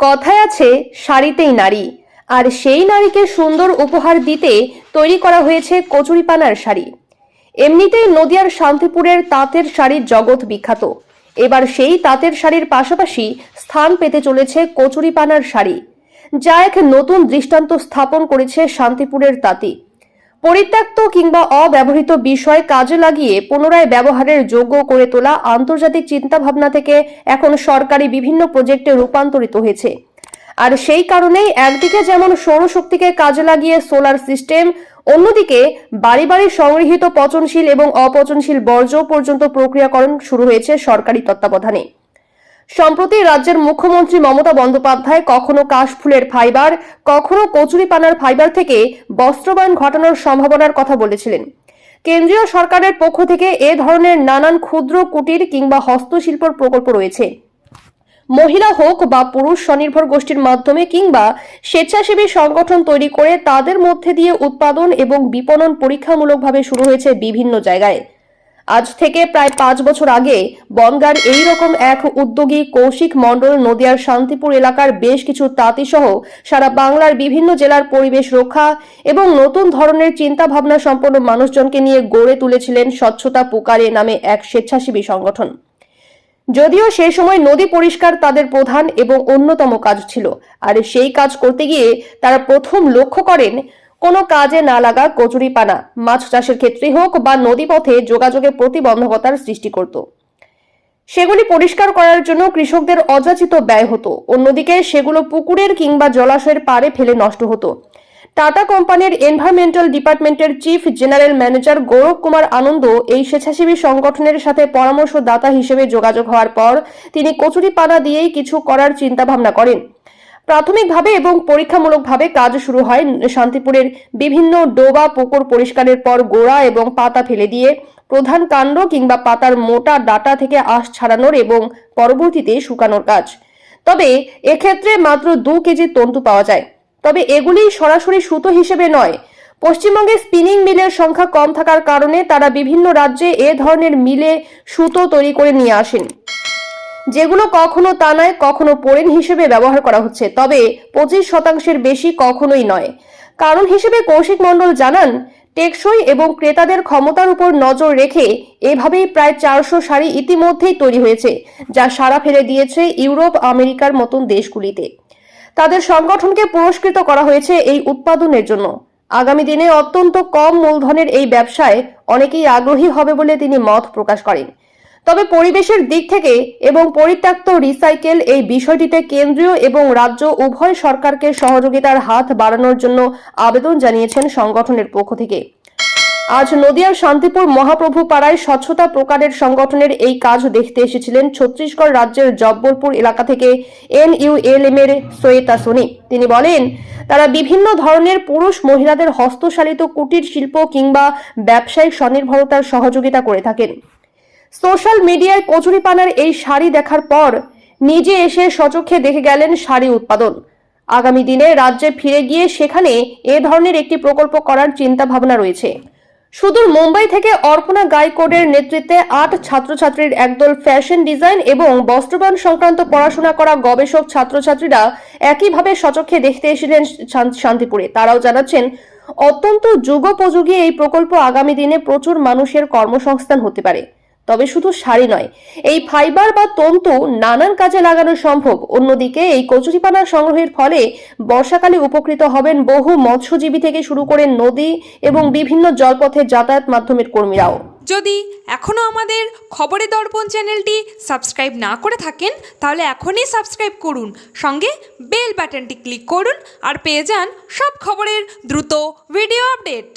কথায় আছে, শাড়িতেই নারী। আর সেই নারীকে সুন্দর উপহার দিতে তৈরি করা হয়েছে কচুরিপানার শাড়ি। এমনিতেই নদিয়ার শান্তিপুরের তাঁতের শাড়ির জগৎ বিখ্যাত। এবার সেই তাঁতের শাড়ির পাশাপাশি স্থান পেতে চলেছে কচুরিপানার শাড়ি। যা এক নতুন দৃষ্টান্ত স্থাপন করেছে শান্তিপুরের তাঁতি। পরিত্যক্ত কিংবা অব্যবহৃত বিষয় কাজে লাগিয়ে পুনরায় ব্যবহারের যোগ্য করে তোলা আন্তর্জাতিক চিন্তাভাবনা থেকে এখন সরকারি বিভিন্ন প্রজেক্টে রূপান্তরিত হয়েছে। আর সেই কারণেই একদিকে যেমন সৌরশক্তিকে কাজে লাগিয়ে সোলার সিস্টেম, অন্যদিকে বাড়ি বাড়ি সংগৃহীত পচনশীল এবং অপচনশীল বর্জ্য পর্যন্ত প্রক্রিয়াকরণ শুরু হয়েছে সরকারি তত্ত্বাবধানে। সম্প্রতি রাজ্যের মুখ্যমন্ত্রী মমতা বন্দ্যোপাধ্যায় কখনো কাশফুলের ফাইবার, কখনো কচুরিপানার ফাইবার থেকে বস্ত্রবায়ন ঘটানোর সম্ভাবনার কথা বলেছিলেন। কেন্দ্রীয় সরকারের পক্ষ থেকে এ ধরনের নানান ক্ষুদ্র কুটির কিংবা হস্তশিল্পর প্রকল্প রয়েছে। মহিলা হোক বা পুরুষ স্বনির্ভর গোষ্ঠীর মাধ্যমে কিংবা স্বেচ্ছাসেবী সংগঠন তৈরি করে তাদের মধ্যে দিয়ে উৎপাদন এবং বিপণন পরীক্ষামূলকভাবে শুরু হয়েছে বিভিন্ন জায়গায়। আজ থেকে প্রায় পাঁচ বছর আগে বনগার এই রকম এক উদ্যোগী কৌশিক মণ্ডল নদিয়ার শান্তিপুর এলাকার বেশ কিছু তাঁতি সহ সারা বাংলার বিভিন্ন জেলার পরিবেশ রক্ষা এবং নতুন ধরনের চিন্তা ভাবনা সম্পন্ন মানুষজনকে নিয়ে গড়ে তুলেছিলেন স্বচ্ছতা পুকারে নামে এক স্বেচ্ছাসেবী সংগঠন। যদিও সেই সময় নদী পরিষ্কার তাদের প্রধান এবং অন্যতম কাজ ছিল, আর সেই কাজ করতে গিয়ে তারা প্রথম লক্ষ্য করেন কোনো কাজে না লাগা কচুরিপানা মাছ চাষের ক্ষেত্রে হোক বা নদীপথে যোগাযোগে প্রতিবন্ধকতার সৃষ্টি করত। সেগুলি পরিষ্কার করার জন্য কৃষকদের অযাচিত ব্যয় হতো। অন্যদিকে সেগুলো পুকুরের কিংবা জলাশয়ের পাড়ে ফেলে নষ্ট হতো। টাটা কোম্পানির এনভায়রনমেন্টাল ডিপার্টমেন্টের chief general manager Gaurav Kumar Anand এই স্বেচ্ছাসেবী সংগঠনের সাথে পরামর্শদাতা হিসেবে যোগাযোগ হওয়ার পর তিনি কচুরিপানা দিয়েই কিছু করার চিন্তা ভাবনা করেন। প্রাথমিকভাবে এবং পরীক্ষামূলকভাবে কাজ শুরু হয় শান্তিপুরের বিভিন্ন ডোবা পুকুর পরিষ্কারের পর গোড়া এবং পাতা ফেলে দিয়ে প্রধান কাণ্ড কিংবা পাতার মোটা ডাটা থেকে আঁশ ছাড়ানোর এবং পরবর্তীতে শুকানোর কাজ। তবে এক্ষেত্রে মাত্র দু কেজি তন্তু পাওয়া যায়। তবে এগুলি সরাসরি সুতো হিসেবে নয়। পশ্চিমবঙ্গে স্পিনিং মিলের সংখ্যা কম থাকার কারণে তারা বিভিন্ন রাজ্যে এ ধরনের মিলে সুতো তৈরি করে নিয়ে আসেন। যেগুলো কখনো তানায় কখনো পোড়েন হিসেবে ব্যবহার করা হচ্ছে। তবে পঁচিশ শতাংশের বেশি কখনোই নয়। কারণ হিসেবে কৌশিক মণ্ডল জানান, টেকসই এবং ক্রেতাদের ক্ষমতার উপর নজর রেখে এভাবেই প্রায় চারশো শাড়ি ইতিমধ্যেই তৈরি হয়েছে, যা সারা ফেলে দিয়েছে ইউরোপ, আমেরিকার মতন দেশগুলিতে। তাদের সংগঠনকে পুরস্কৃত করা হয়েছে এই উৎপাদনের জন্য। আগামী দিনে অত্যন্ত কম মূলধনের এই ব্যবসায় অনেকেই আগ্রহী হবে বলে তিনি মত প্রকাশ করেন। তবে পরিবেশের দিক থেকে এবং পরিত্যক্ত রিসাইকেল এই বিষয়টিতে কেন্দ্রীয় এবং রাজ্য উভয় সরকারকে সহযোগিতার হাত বাড়ানোর জন্য আবেদন জানিয়েছেন সংগঠনের পক্ষ থেকে। আজ নদিয়ার শান্তিপুর মহাপ্রভু পাড়ায় স্বচ্ছতা প্রকারের সংগঠনের এই কাজ দেখতে এসেছিলেন ছত্তিশগড় রাজ্যের জব্বলপুর এলাকা থেকে এনইউএলএম এর সৈয়তা সোনি। তিনি বলেন, তারা বিভিন্ন ধরনের পুরুষ মহিলাদের হস্তশালিত কুটির শিল্প কিংবা ব্যবসায়িক স্বনির্ভরতার সহযোগিতা করে থাকেন। সোশ্যাল মিডিয়ায় কচুরিপানার এই শাড়ি দেখার পর নিজে এসে সচক্ষে দেখে গেলেন শাড়ি উৎপাদন। আগামী দিনে রাজ্যে ফিরে গিয়ে সেখানে এ ধরনের একটি প্রকল্প করার চিন্তা ভাবনা রয়েছে। সুদূর মুম্বাই থেকে অর্পণা গাইকোডের নেতৃত্বে আট ছাত্রছাত্রীর একদল ফ্যাশন ডিজাইন এবং বস্ত্রবান সংক্রান্ত পড়াশোনা করা গবেষক ছাত্রছাত্রীরা একইভাবে সচক্ষে দেখতে এসেছিলেন শান্তিপুরে। তারাও জানাচ্ছেন, অত্যন্ত যুগোপযোগী এই প্রকল্প আগামী দিনে প্রচুর মানুষের কর্মসংস্থান হতে পারে। তবে শুধু শাড়ি নয়, এই ফাইবার বা তন্তু নানান কাজে লাগানো সম্ভব। অন্যদিকে এই কচুরিপানা সংগ্রহের ফলে বর্ষাকালে উপকৃত হবেন বহু মৎস্যজীবী থেকে শুরু করে নদী এবং বিভিন্ন জলপথে যাতায়াত মাধ্যমের কর্মীরাও। যদি এখনও আমাদের খবরে দর্পণ চ্যানেলটি সাবস্ক্রাইব না করে থাকেন, তাহলে এখনই সাবস্ক্রাইব করুন। সঙ্গে বেল বাটনটি ক্লিক করুন আর পেয়ে যান সব খবরের দ্রুত ভিডিও আপডেট।